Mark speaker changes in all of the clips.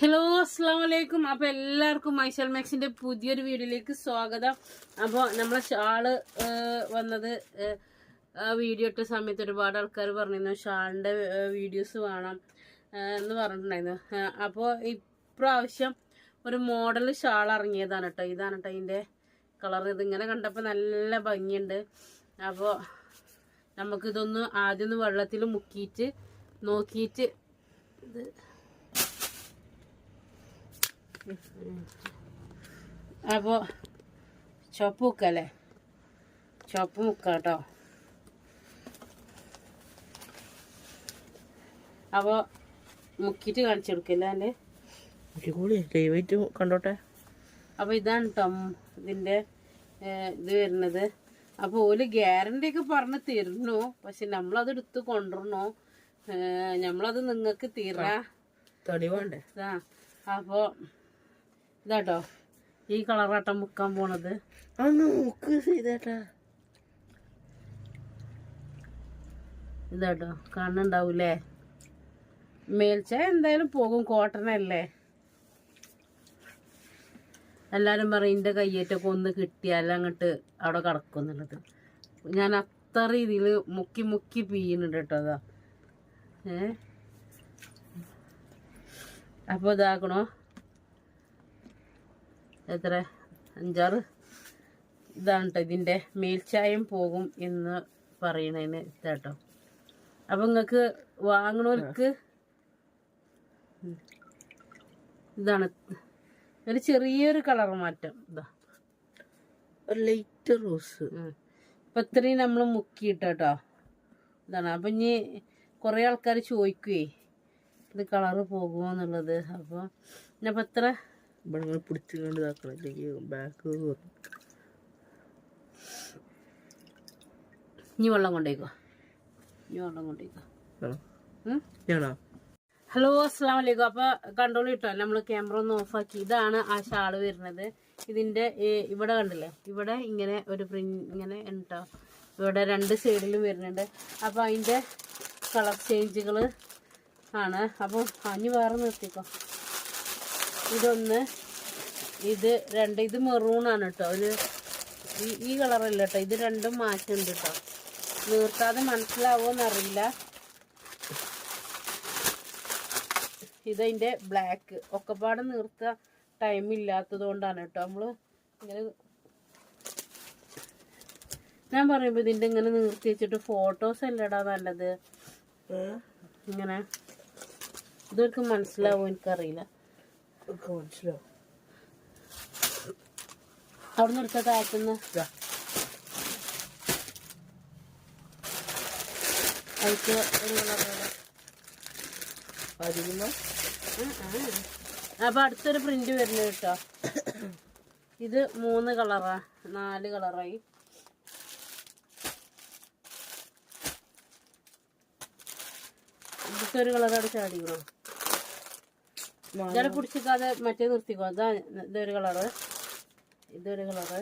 Speaker 1: hello അസ്സാം വലൈക്കും അപ്പോൾ എല്ലാവർക്കും മൈഷൽ മാക്സിന്റെ പുതിയൊരു വീഡിയോയിലേക്ക് സ്വാഗതം അപ്പോൾ നമ്മളെ ഷാള് വന്നത് വീഡിയോ ഇട്ട സമയത്ത് ഒരുപാട് ആൾക്കാർ പറഞ്ഞിരുന്നു ഷാളിൻ്റെ വീഡിയോസ് വേണം എന്ന് പറഞ്ഞിട്ടുണ്ടായിരുന്നു അപ്പോൾ ഇപ്രാവശ്യം ഒരു മോഡൽ ഷാൾ ഇറങ്ങിയതാണ് കേട്ടോ ഇതാണ് കേട്ടോ ഇതിൻ്റെ കളർ ഇതിങ്ങനെ കണ്ടപ്പോൾ നല്ല ഭംഗിയുണ്ട് അപ്പോൾ നമുക്കിതൊന്ന് ആദ്യം ഒന്ന് വെള്ളത്തിൽ മുക്കിയിട്ട് നോക്കിയിട്ട് ഇത് അപ്പോൾ ചുവപ്പ് മുക്കല്ലേ ചുവപ്പ് മുക്ക അപ്പോൾ മുക്കിയിട്ട് കാണിച്ചു കൊടുക്കില്ല കണ്ടോട്ടെ അപ്പോൾ ഇതാണ് ട്ടോ ഇതിൻ്റെ ഇത് വരുന്നത് അപ്പോൾ ഓല് ഗ്യാരണ്ടിയൊക്കെ പറഞ്ഞ് തരുന്നു പക്ഷെ നമ്മളത് എടുത്ത് കൊണ്ടുവരണു നമ്മളത് നിങ്ങൾക്ക് തീരാ തെളിവുണ്ട് ആ അപ്പോൾ ഇതാട്ടോ ഈ കളറാട്ടം മുക്കാൻ പോണത് ഇതാട്ടോ കണ്ണുണ്ടാവൂലേ മേൽച്ച എന്തായാലും പോകും കോട്ടനല്ലേ എല്ലാരും പറയും എൻ്റെ കയ്യേറ്റൊക്കെ ഒന്ന് കിട്ടിയാലും അങ്ങോട്ട് അവിടെ കിടക്കും എന്നുള്ളത് ഞാൻ അത്ര ഇതിൽ മുക്കി മുക്കി പീയുന്നുണ്ട് കേട്ടോ അതാ ഏ അപ്പൊ ഇതാക്കണോ എത്ര അഞ്ചാറ് ഇതാണ് കേട്ടോ ഇതിൻ്റെ മേൽച്ചായം പോകും എന്ന് പറയണതിന് ഇതാട്ടോ അപ്പം നിങ്ങൾക്ക് വാങ്ങണവർക്ക് ഇതാണ് ഒരു ചെറിയൊരു കളർ മാറ്റം ഇതാ ഒരു ലൈറ്റ് റോസ് അപ്പം ഇത്രയും നമ്മൾ മുക്കിയിട്ടോ ഇതാണ് അപ്പം ഇനി കുറേ ആൾക്കാർ ചോദിക്കുവേ ഇത് കളറ് പോകുമോ എന്നുള്ളത് അപ്പോൾ ഇന്നപ്പം ഇത്ര ഇവിടെ നിങ്ങൾ പിടിച്ചുകൊണ്ട് ഇതാക്കണം അല്ലെങ്കിൽ ബാക്ക് ഇനി വെള്ളം കൊണ്ടേക്കോ ഇനി വെള്ളം കൊണ്ടേക്കോ ഹലോ അസ്സാം വലൈക്കും അപ്പൊ കണ്ട്രോൾ കിട്ടോ നമ്മള് ക്യാമറ ഒന്ന് ഓഫാക്കി ഇതാണ് ആ ഷാള് വരുന്നത് ഇതിന്റെ ഇവിടെ കണ്ടില്ലേ ഇവിടെ ഇങ്ങനെ ഒരു പ്രിന്റ് ഇങ്ങനെ ഉണ്ടോ ഇവിടെ രണ്ട് സൈഡിലും വരുന്നുണ്ട് അപ്പൊ അതിന്റെ കളർ ചേഞ്ചുകള് ആണ് അപ്പൊ അനി വേറെ നിർത്തിക്കോ ഇതൊന്ന് ഇത് രണ്ട് ഇത് മെറൂണാണ് കേട്ടോ ഒരു ഈ ഈ കളറല്ല കേട്ടോ ഇത് രണ്ടും മാറ്റുന്നുണ്ട് കേട്ടോ നീർക്കാതെ മനസ്സിലാവോന്നറിയില്ല ഇതതിൻ്റെ ബ്ലാക്ക് ഒക്കെപ്പാട് നീർത്ത ടൈം ഇല്ലാത്തത് കൊണ്ടാണ് കേട്ടോ നമ്മൾ ഇങ്ങനെ ഞാൻ പറയുമ്പോൾ ഇതിൻ്റെ ഇങ്ങനെ നിർത്തി വെച്ചിട്ട് ഫോട്ടോസ് അല്ലടാ നല്ലത് ഇങ്ങനെ ഇതൊക്കെ മനസ്സിലാവും എനിക്കറിയില്ല കോഴിച്ചോ അവിടെ നിന്ന് എടുത്ത താഴത്തുനിന്ന് അതിക്ക് ഒരു അപ്പൊ അടുത്തൊരു പ്രിന്റ് വരുന്നു കേട്ടോ ഇത് മൂന്ന് കളറാ നാല് കളറായി ഇതൊക്കെ കളറാണ് കളർ അവിടെ ചാടിക്കണോ ഇതടെ പിടിച്ചിക്കാതെ മറ്റേ നിർത്തിക്കോ അതാ ഇതൊരു കളറ് ഇതൊരു കളറ്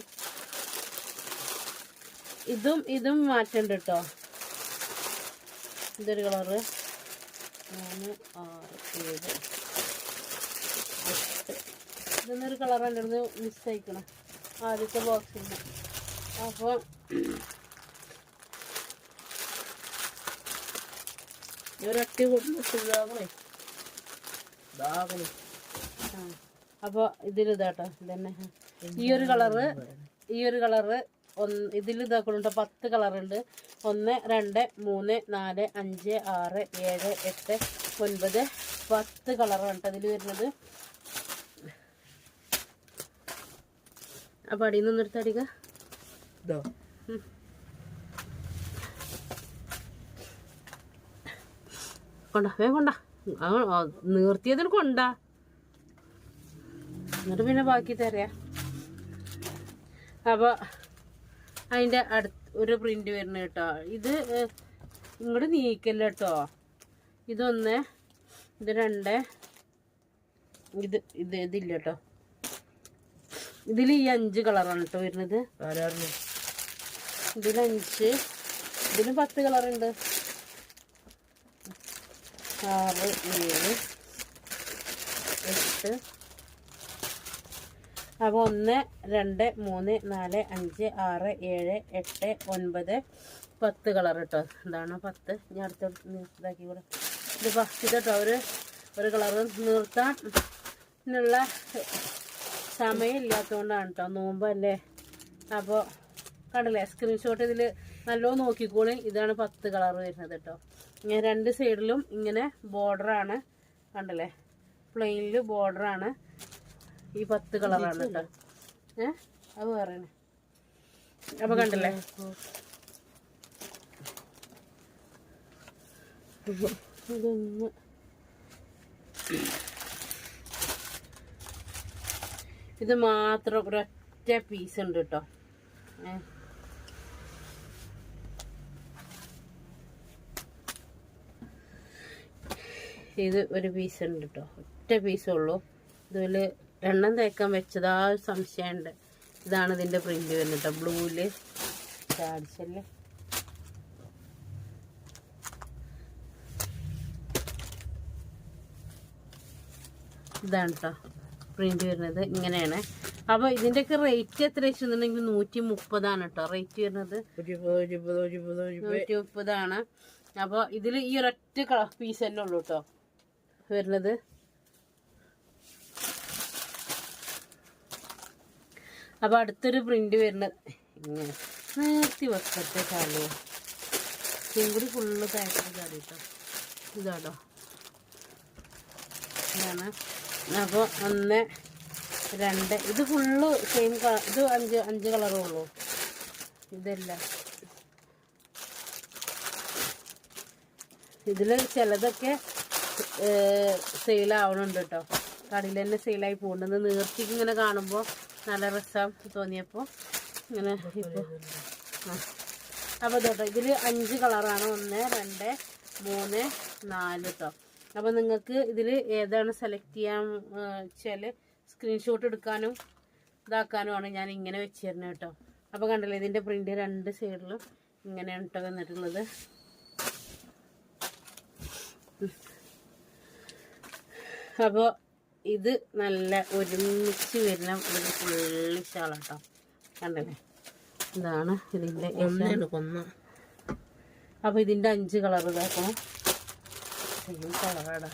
Speaker 1: ഇതും ഇതും മാറ്റണ്ട് കേട്ടോ ഇതൊരു കളറ് മൂന്ന് ആറ് ഏഴ് ഇതൊന്നൊരു കളർ എൻ്റെ അടുത്ത് മിസ്സായിക്കണം ആദ്യത്തെ ബോക്സിൽ അപ്പോൾ ഒരട്ടി ഒറ്റ കൂടുതൽ അപ്പൊ ഇതിൽ ഇതാട്ടോ ഇതന്നെ ഈ ഒരു കളറ് ഈ ഒരു കളറ് ഒന്ന് ഇതിൽ ഇതാക്കുന്നുണ്ട് പത്ത് കളറുണ്ട് ഒന്ന് രണ്ട് മൂന്ന് നാല് അഞ്ച് ആറ് ഏഴ് എട്ട് ഒൻപത് പത്ത് കളറാണ് അതിൽ വരുന്നത് അപ്പൊ അടിയിൽ നിന്ന് എടുത്തടിക കൊണ്ടാ കൊണ്ട വേഗം കൊണ്ട നീർത്തിയതിന് കൊണ്ടാ എന്നിട്ട് പിന്നെ ബാക്കി തരാ അപ്പോൾ അതിന്റെ അടുത്ത് ഒരു പ്രിന്റ് വരുന്നത് കേട്ടോ ഇത് ഇങ്ങോട്ട് നീക്കല്ല കേട്ടോ ഇതൊന്ന് ഇത് രണ്ട് ഇത് ഇത് ഇതില്ല കേട്ടോ ഇതിൽ ഈ അഞ്ച് കളറാണ് കേട്ടോ വരുന്നത് ഇതിലഞ്ച് ഇതിന് പത്ത് കളറുണ്ട് ആറ് ഏഴ് എട്ട് അപ്പോൾ ഒന്ന് രണ്ട് മൂന്ന് നാല് അഞ്ച് ആറ് ഏഴ് എട്ട് ഒൻപത് പത്ത് കളർ കേട്ടോ ഇതാണ് പത്ത് ഞാൻ അടുത്ത ഇതാക്കി കൂടെ ഇത് ഫസ്റ്റ് കേട്ടോ ഒരു ഒരു കളറ് നിർത്താൻ ഉള്ള സമയം സമയമില്ലാത്തതുകൊണ്ടാണ് കേട്ടോ നോമ്പല്ലേ അപ്പോൾ കണ്ടില്ലേ സ്ക്രീൻഷോട്ട് ഇതിൽ നല്ലോണം നോക്കിക്കോളി ഇതാണ് പത്ത് കളർ വരുന്നത് കേട്ടോ രണ്ട് സൈഡിലും ഇങ്ങനെ ബോർഡറാണ് കണ്ടല്ലേ പ്ലെയിനിൽ ബോർഡറാണ് ഈ പത്ത് കളറാണ് കേട്ടോ ഏ അത് വേറെയാണ് അപ്പൊ കണ്ടില്ലേ ഇത് മാത്രം ഒരൊറ്റ പീസ് ഉണ്ട് കേട്ടോ ഏഹ് ഇത് ഒരു പീസ് ഉണ്ട് കേട്ടോ ഒറ്റ പീസേ ഉള്ളൂ ഇതിൽ എണ്ണം തേക്കാൻ വെച്ചതാ സംശയമുണ്ട് ഇതാണ് ഇതിൻ്റെ പ്രിന്റ് വരുന്നത് കേട്ടോ ബ്ലൂവിൽ കാണിച്ചല്ലേ ഇതാണ് കേട്ടോ പ്രിന്റ് വരുന്നത് ഇങ്ങനെയാണ് അപ്പോൾ ഇതിൻ്റെയൊക്കെ റേറ്റ് എത്ര വെച്ചിട്ടുണ്ടെങ്കിൽ നൂറ്റി മുപ്പതാണ് കേട്ടോ റേറ്റ് വരുന്നത് നൂറ്റി മുപ്പതാണ് അപ്പോൾ ഇതിൽ ഈ ഒരൊറ്റ പീസ് തന്നെ ഉള്ളൂ കേട്ടോ വരുന്നത് അപ്പൊ അടുത്തൊരു പ്രിന്റ് വരുന്നത് ഇങ്ങനെ നേർത്തി വസ്ത്രത്തെ കാലോ ചെങ്കുടി ഫുള്ള് പാക്കിൽ ചാടി ഇതാണോ ഇതാണ് അപ്പൊ ഒന്ന് രണ്ട് ഇത് ഫുള്ള് സെയിം കളർ ഇത് അഞ്ച് അഞ്ച് കളറേ ഉള്ളൂ ഇതല്ല ഇതിൽ ചിലതൊക്കെ സെയിലാവണുണ്ട് കേട്ടോ കടയിൽ തന്നെ സെയിലായി പോകുന്നുണ്ട് നീർത്തിക്ക് ഇങ്ങനെ കാണുമ്പോൾ നല്ല രസം തോന്നിയപ്പോൾ ഇങ്ങനെ അപ്പോൾ തൊട്ടോ ഇതിൽ അഞ്ച് കളറാണ് ഒന്ന് രണ്ട് മൂന്ന് നാല് കേട്ടോ അപ്പോൾ നിങ്ങൾക്ക് ഇതിൽ ഏതാണ് സെലക്ട് ചെയ്യാൻ വെച്ചാൽ സ്ക്രീൻഷോട്ട് എടുക്കാനും ഇതാക്കാനുമാണ് ഞാൻ ഇങ്ങനെ വെച്ചിരുന്നത് കേട്ടോ അപ്പോൾ കണ്ടല്ലോ ഇതിൻ്റെ പ്രിൻ്റ് രണ്ട് സൈഡിലും ഇങ്ങനെയാണ് കേട്ടോ വന്നിട്ടുള്ളത് അപ്പോൾ ഇത് നല്ല ഒരുമിച്ച് വരുന്ന ഒരു ഫുള്ളി ഷാളാട്ടോ കണ്ടല്ലേ ഇതാണ് ഇതിൻ്റെ അപ്പോൾ ഇതിൻ്റെ അഞ്ച് കളർ ഇതാക്കണം സെയിം കളറാടാ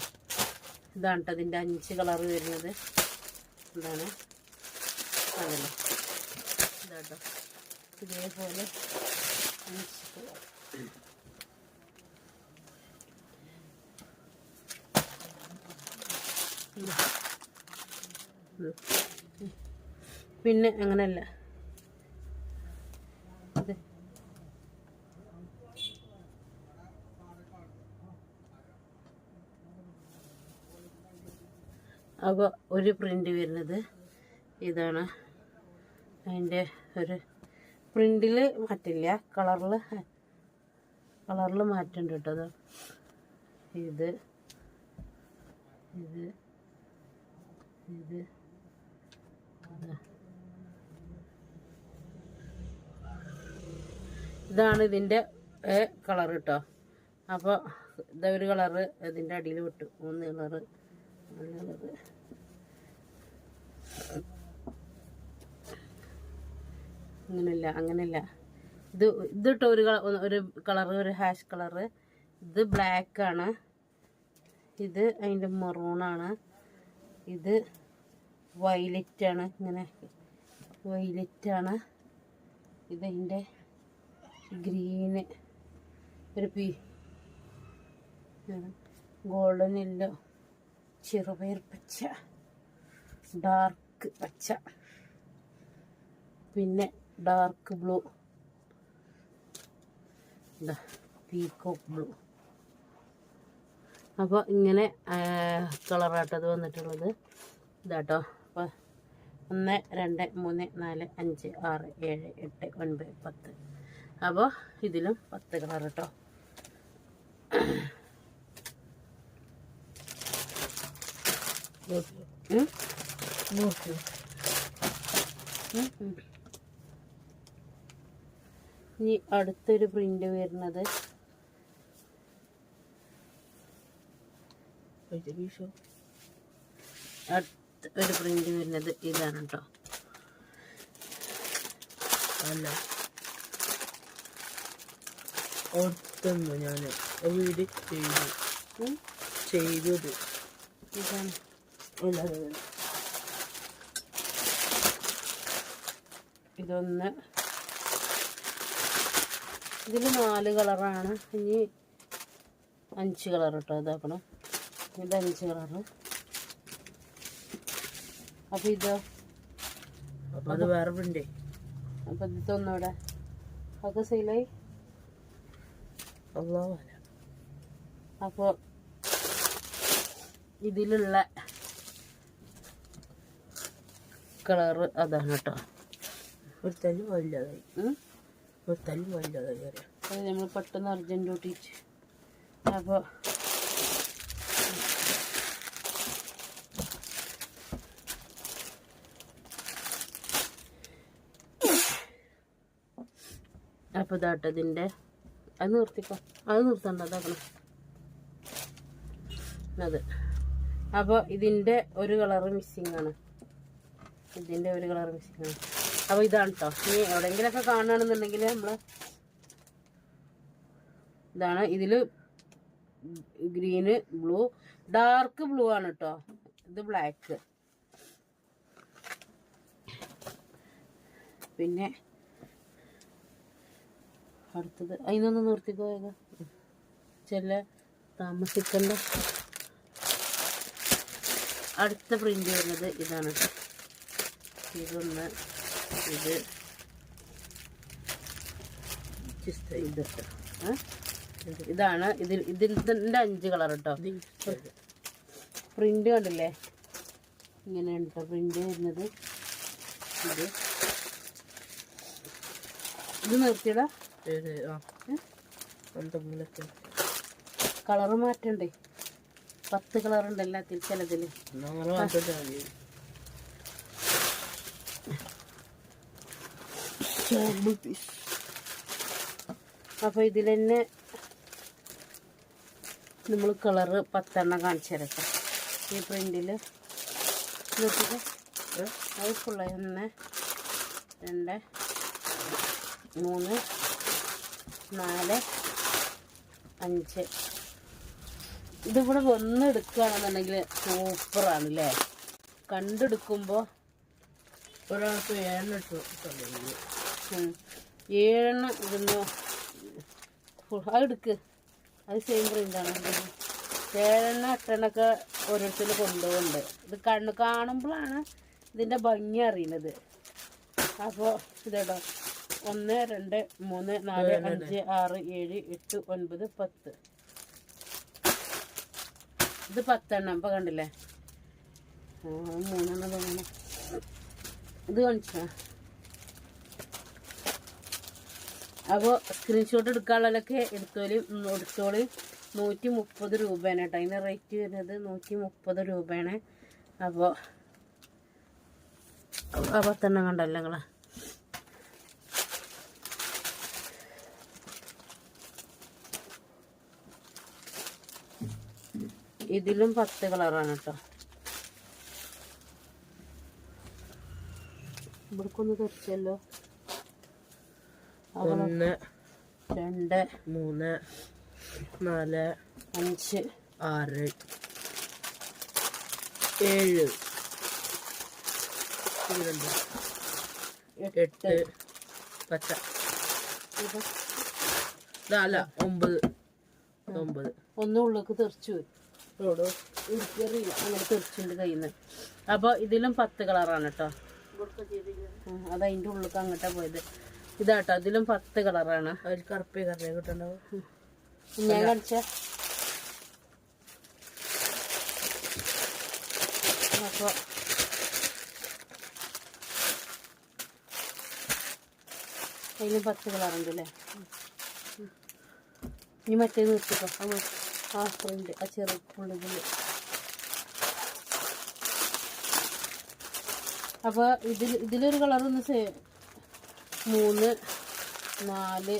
Speaker 1: ഇതാണ് ഇതിൻ്റെ അഞ്ച് കളർ വരുന്നത് ഇതാണ് അതല്ലേ ഇതാട്ടോ ഇതേപോലെ അഞ്ച് കളർ പിന്നെ അങ്ങനെയല്ല അതെ അപ്പോൾ ഒരു പ്രിൻ്റ് വരുന്നത് ഇതാണ് അതിൻ്റെ ഒരു പ്രിൻ്റിൽ മാറ്റില്ല കളറിൽ കളറിൽ മാറ്റുണ്ട് കേട്ടോ ഇത് ഇത് ഇത് ഇതാണ് ഇതിൻ്റെ കളർ കേട്ടോ അപ്പോൾ ഇതാ ഒരു കളറ് ഇതിൻ്റെ അടിയിൽ വിട്ടു മൂന്ന് കളറ് നല്ല കളറ് അങ്ങനല്ല ഇത് ഇത് ഇട്ടോ ഒരു ഒരു കളറ് ഒരു ഹാഷ് കളറ് ഇത് ബ്ലാക്കാണ് ഇത് അതിൻ്റെ മെറൂണാണ് ഇത് വയലറ്റാണ് ഇങ്ങനെ വയലറ്റാണ് ഇതിൻ്റെ ഗ്രീന് ഒരു പി ഗോൾഡൻ യെല്ലോ ചെറുപയർ പച്ച ഡാർക്ക് പച്ച പിന്നെ ഡാർക്ക് ബ്ലൂ പീക്കോക്ക് ബ്ലൂ അപ്പോൾ ഇങ്ങനെ കളറാട്ടത് വന്നിട്ടുള്ളത് ഇതാട്ടോ അപ്പോൾ ഒന്ന് രണ്ട് മൂന്ന് നാല് അഞ്ച് ആറ് ഏഴ് എട്ട് ഒൻപത് പത്ത് അപ്പോൾ ഇതിലും പത്ത് കളർ കേട്ടോ ഇനി അടുത്തൊരു പ്രിൻ്റ് വരുന്നത് പോയിട്ട് മീഷോ ഒരു പ്രിൻ്റ് വരുന്നത് ഇതാണ് കേട്ടോ അല്ല ഓർത്തുന്നു ഞാൻ വീട് ചെയ്തു ചെയ്തത് ഇതാണ് ഇതൊന്ന് ഇതിൽ നാല് കളറാണ് ഇനി അഞ്ച് കളർ കേട്ടോ ഇതാക്കണം ഇത് അഞ്ച് കളറ് ഇതോ വേറെ പ്രിൻ്റേ അപ്പം ഇതൊന്നൂടെ അതൊക്കെ സെയിലായി ഇതിലുള്ള കളറ് അതാണ് കേട്ടോ ഒരു തല്ല് വല്ലാതായി ഒരു തല്ല് അത് നമ്മൾ പെട്ടെന്ന് അർജന്റ് ഒട്ടിച്ച് അപ്പോൾ അപ്പോൾ ഇതാട്ടോ അത് നിർത്തിക്കോ അത് നിർത്തണ്ട അതാക്കണം അത് അപ്പോൾ ഇതിൻ്റെ ഒരു കളറ് മിസ്സിങ് ആണ് ഇതിൻ്റെ ഒരു കളർ മിസ്സിങ് ആണ് അപ്പോൾ ഇതാണ് കേട്ടോ ഇനി എവിടെയെങ്കിലുമൊക്കെ കാണുകയാണെന്നുണ്ടെങ്കിൽ നമ്മൾ ഇതാണ് ഇതിൽ ഗ്രീന് ബ്ലൂ ഡാർക്ക് ബ്ലൂ ആണ് കേട്ടോ ഇത് ബ്ലാക്ക് പിന്നെ അടുത്തത് അതിനൊന്ന് നിർത്തിപ്പോയത് ചില താമസിക്കണ്ട അടുത്ത പ്രിന്റ് വരുന്നത് ഇതാണ് ഇതൊന്ന് ഇത് ഇതാണ് ഇതിൽ തന്നെ അഞ്ച് കളർ കേട്ടോ പ്രിന്റ് കണ്ടില്ലേ ഇങ്ങനെയാണ് കേട്ടോ പ്രിന്റ് വരുന്നത് ഇത് ഇത് കളറ് മാറ്റണ്ടേ പത്ത് കളറുണ്ട് എല്ലാത്തിൽ ചിലതിൽ അപ്പോൾ ഇതിൽ തന്നെ നമ്മൾ കളറ് പത്തെണ്ണം കാണിച്ചു ഈ പ്രിൻറ്റിൽ നോക്കിയിട്ട് ഒന്ന് രണ്ട് മൂന്ന് നാല് അഞ്ച് ഇതിവിടെ വന്നെടുക്കുകയാണെന്നുണ്ടെങ്കിൽ സൂപ്പറാണ് അല്ലേ കണ്ടെടുക്കുമ്പോൾ ഒരാൾക്ക് ഏഴെണ്ണ ഇട്ടു ഏഴെണ്ണം ഇടുന്നു അത് എടുക്ക് അത് സെയിം പ്രിൻ്റാണ് ഏഴെണ്ണ എട്ടെണ്ണൊക്കെ ഓരോരുത്തർ കൊണ്ടുപോകുന്നുണ്ട് ഇത് കണ്ണ് കാണുമ്പോഴാണ് ഇതിൻ്റെ ഭംഗി അറിയുന്നത് അപ്പോൾ ഇതേട്ടോ ഒന്ന് രണ്ട് മൂന്ന് നാല് അഞ്ച് ആറ് ഏഴ് എട്ട് ഒൻപത് പത്ത് ഇത് പത്തെണ്ണം ഇപ്പൊ കണ്ടില്ലേ മൂന്നെണ്ണം ഇത് കാണിച്ചാ അപ്പോൾ സ്ക്രീൻഷോട്ട് എടുക്കാനുള്ളതൊക്കെ എടുത്തോളി എടുത്തോളി നൂറ്റി മുപ്പത് രൂപയാണ് കേട്ടോ അതിൻ്റെ റേറ്റ് വരുന്നത് നൂറ്റി മുപ്പത് രൂപയാണ് അപ്പോ പത്തെണ്ണം കണ്ടല്ലോ നിങ്ങളെ ഇതിലും പത്ത് കളറാണ് കേട്ടോ ഇവിടേക്കൊന്ന് തെറിച്ചല്ലോ ഒന്ന് രണ്ട് മൂന്ന് നാല് അഞ്ച് ആറ് ഏഴ് എട്ട് പച്ച അല്ല ഒമ്പത് ഒമ്പത് ഒന്ന് ഉള്ളിലേക്ക് തെറിച്ചു വരും ഇട്ടോളൂ ഇടിക്കറിയില്ല അങ്ങനെ തെറിച്ചിൻ്റെ കയ്യിൽ അപ്പോൾ ഇതിലും പത്ത് കളറാണ് കേട്ടോ അത് അതിൻ്റെ ഉള്ളിലേക്ക് അങ്ങോട്ടാ പോയത് ഇതാട്ടോ ഇതിലും പത്ത് കളറാണ് അതിൽ കറുപ്പേ കറിയ കിട്ടണ്ടാവും ഞാൻ കളിച്ച അപ്പോൾ അതിലും പത്ത് കളറുണ്ട് അല്ലേ ഇനി മറ്റേ നിർത്തിക്കോ അത് ആ പ്രിൻ്റ് ആ ചെറു പുള്ളികൾ അപ്പോൾ ഇതിൽ ഇതിലൊരു കളറൊന്ന് സേ മൂന്ന് നാല്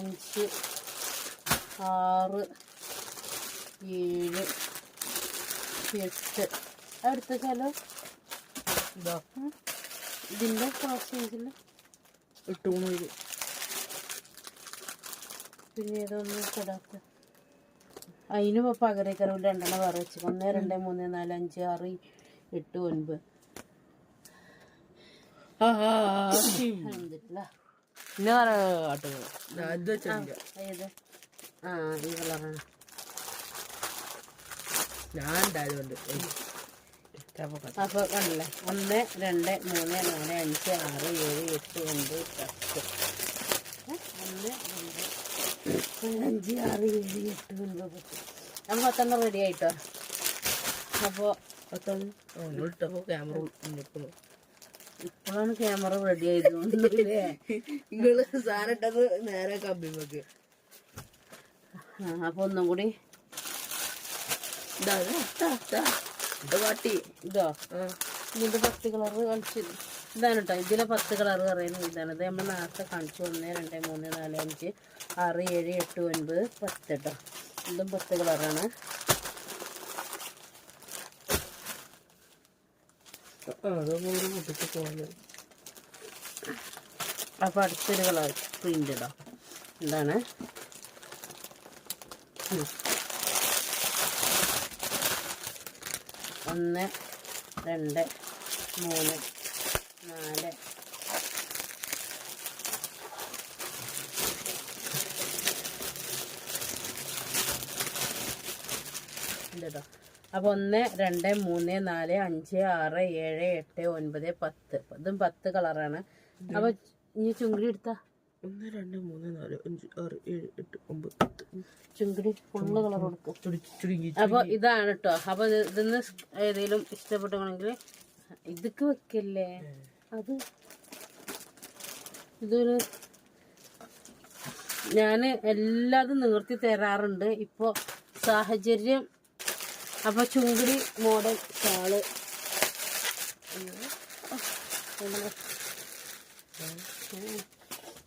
Speaker 1: അഞ്ച് ആറ് ഏഴ് എട്ട് അടുത്ത ശലം ഇതോ ഇതിൻ്റെ ക്രോസ് സൈസിൽ ഇട്ടു മൂന്ന് പിന്നെ ഇതൊന്ന് കിടക്ക അതിന് ഇപ്പോൾ പകരക്കറിവിൽ രണ്ടെണ്ണം വേറെ വെച്ച് ഒന്ന് രണ്ട് മൂന്ന് നാല് അഞ്ച് ആറ് എട്ട് ഒൻപത് അപ്പൊ കണ്ടല്ലേ ഒന്ന് രണ്ട് മൂന്ന് നാല് അഞ്ച് ആറ് ഏഴ് എട്ട് ഒൻപത് പത്ത് ഒന്ന് രണ്ട് പതിനഞ്ച് ആറ് ഏഴ് എട്ട് ഒൻപത് പത്ത് നമുക്ക് റെഡി ആയിട്ടോ അപ്പോൾ പത്തൊന്ന് ഇട്ടപ്പോൾ ക്യാമറ നിൽക്കുന്നു ഇപ്പോഴാണ് ക്യാമറ റെഡി ആയത് നിങ്ങള് സാറിട്ടത് നേരെ കമ്പി കമ്പിമക്ക് അപ്പോൾ ഒന്നും കൂടി ഇതാ ഇതാ ഇതാ ഇതാ ഇതാ ഇതിൻ്റെ പത്ത് കളറ് കളിച്ചിരുന്നു ഇതാണ് കേട്ടോ ഇതിലെ പത്ത് കളറ് പറയുന്നത് ഇതാണ് ഇത് നമ്മൾ നേരത്തെ കാണിച്ചു ഒന്ന് രണ്ട് മൂന്ന് നാല് അഞ്ച് ആറ് ഏഴ് എട്ട് ഒൻപത് പത്ത് കേട്ടോ ഇതും പത്ത് കളറാണ് അപ്പൊ അടുത്തൊരു കളർ പ്രിന്റ് ഇടാം എന്താണ് ഒന്ന് രണ്ട് മൂന്ന് നാല് കേട്ടോ അപ്പോൾ ഒന്ന് രണ്ട് മൂന്ന് നാല് അഞ്ച് ആറ് ഏഴ് എട്ട് ഒൻപത് പത്ത് ഇതും പത്ത് കളറാണ് അപ്പൊ ഇനി ചുങ്കിടി എടുത്താ ഒന്ന് രണ്ട് മൂന്ന് നാല് അഞ്ച് ആറ് ഏഴ് എട്ട് ഒമ്പത് പത്ത് ചുങ്കിടി ഫുള്ള് കളർ കൊടുക്കും അപ്പൊ ഇതാണ് കേട്ടോ അപ്പൊ ഇതിന്ന് ഏതെങ്കിലും ഇഷ്ടപ്പെട്ടു ഇതൊക്കെ വെക്കല്ലേ അത് ഇതൊരു ഞാൻ എല്ലാതും നിവർത്തി തരാറുണ്ട് ഇപ്പോൾ സാഹചര്യം അപ്പോൾ ചുങ്കിടി മോഡൽ ഷാള്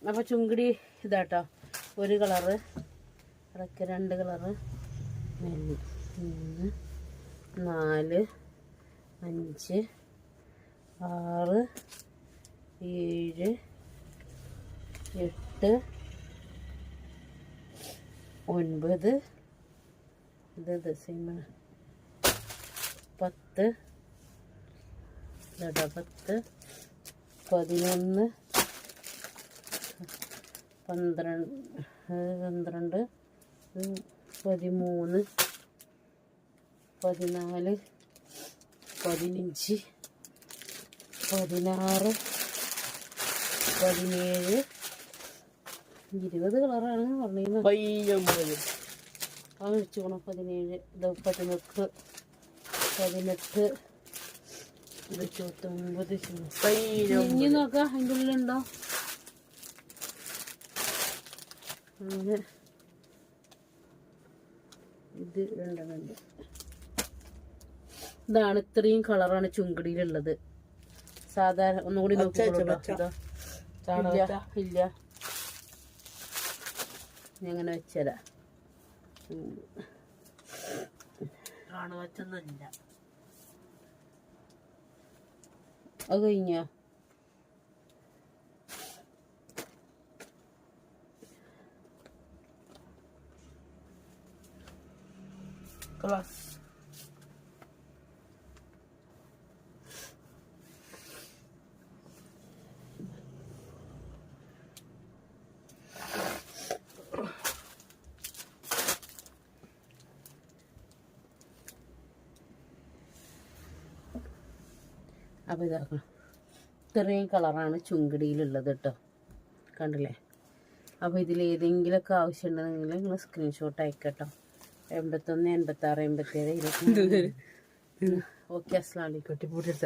Speaker 1: അപ്പോൾ ചുങ്കിടി ഇതാട്ടോ ഒരു കളറ് ഇടയ്ക്ക് രണ്ട് കളറ് മൂന്ന് നാല് അഞ്ച് ആറ് ഏഴ് എട്ട് ഒൻപത് ഇത് സിമ പത്ത് പത്ത് പതിനൊന്ന് പന്ത്രണ്ട് പന്ത്രണ്ട് പതിമൂന്ന് പതിനാല് പതിനഞ്ച് പതിനാറ് പതിനേഴ് ഇരുപത് കളറാണ് പറഞ്ഞു ആ വെച്ചോണം പതിനേഴ് ഇത് പതിനെട്ട് പതിനെട്ട് ഇരുപത്തൊമ്പത് ഇനി നോക്കാം അതിൻ്റെ ഉള്ളിലുണ്ടോ അങ്ങനെ ഇത് രണ്ടെണ്ണുണ്ട് ഇതാണ് ഇത്രയും കളറാണ് ചുങ്കടിയിലുള്ളത് സാധാരണ ഒന്നുകൂടി നോക്കില്ല ഇല്ല ഞാൻ അങ്ങനെ വെച്ചരാ അത് കഴിഞ്ഞോ ക്ലാസ് അപ്പോൾ ഇതിറക്കണം ഇത്രയും കളറാണ് ചുങ്കിടിയിലുള്ളത് കേട്ടോ കണ്ടില്ലേ അപ്പോൾ ഇതിൽ ഏതെങ്കിലുമൊക്കെ ആവശ്യമുണ്ടെങ്കിൽ നിങ്ങൾ സ്ക്രീൻഷോട്ട് അയക്കട്ടോ എൺപത്തൊന്ന് എൺപത്താറ് എൺപത്തേഴ് ഇരുപത്തി ഓക്കെ അസ്ലാം അലൈക്കോട്ടെ പൂട്ടെടുത്ത